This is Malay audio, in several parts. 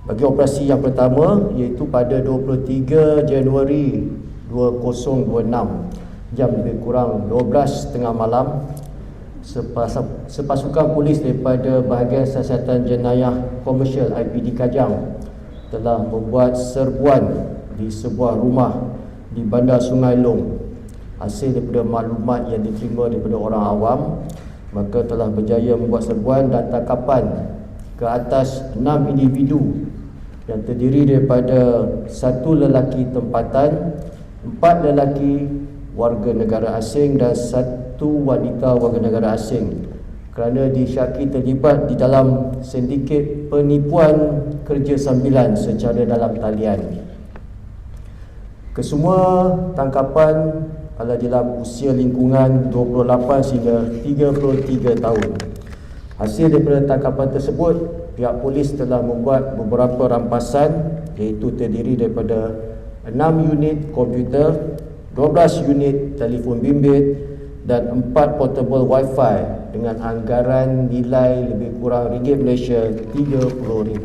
Bagi operasi yang pertama iaitu pada 23 Januari 2026 jam lebih kurang 12.30 malam sepas- sepasukan polis daripada bahagian siasatan jenayah komersial IPD Kajang telah membuat serbuan di sebuah rumah di Bandar Sungai Long. Hasil daripada maklumat yang diterima daripada orang awam maka telah berjaya membuat serbuan dan tangkapan ke atas enam individu yang terdiri daripada satu lelaki tempatan, empat lelaki warga negara asing dan satu wanita warga negara asing kerana disyaki terlibat di dalam sindiket penipuan kerja sambilan secara dalam talian. Kesemua tangkapan adalah dalam usia lingkungan 28 sehingga 33 tahun. Hasil daripada tangkapan tersebut, pihak polis telah membuat beberapa rampasan iaitu terdiri daripada 6 unit komputer, 12 unit telefon bimbit dan 4 portable wifi dengan anggaran nilai lebih kurang ringgit Malaysia RM30,000.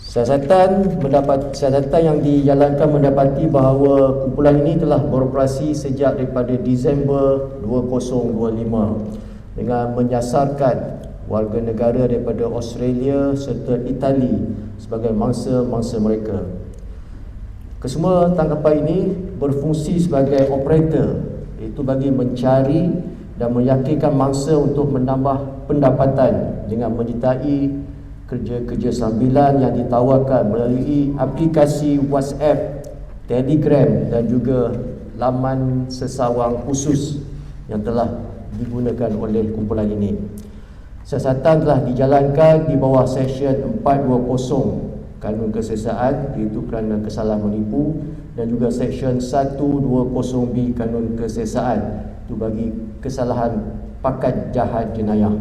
Siasatan mendapat siasatan yang dijalankan mendapati bahawa kumpulan ini telah beroperasi sejak daripada Disember 2025 dengan menyasarkan warga negara daripada Australia serta Itali sebagai mangsa-mangsa mereka. Kesemua tangkapan ini berfungsi sebagai operator iaitu bagi mencari dan meyakinkan mangsa untuk menambah pendapatan dengan menyertai kerja-kerja sambilan yang ditawarkan melalui aplikasi WhatsApp, Telegram dan juga laman sesawang khusus yang telah digunakan oleh kumpulan ini. Siasatan telah dijalankan di bawah Seksyen 420 Kanun Kesesaan iaitu kerana kesalahan menipu dan juga Seksyen 120B Kanun Kesesaan itu bagi kesalahan pakat jahat jenayah.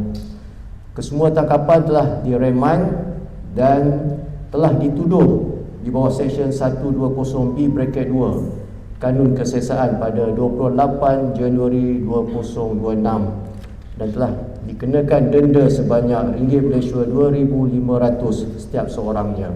Kesemua tangkapan telah direman dan telah dituduh di bawah Seksyen 120B bracket 2 Kanun Kesesaan pada 28 Januari 2026 dan telah dikenakan denda sebanyak ringgit Malaysia 2500 setiap seorangnya.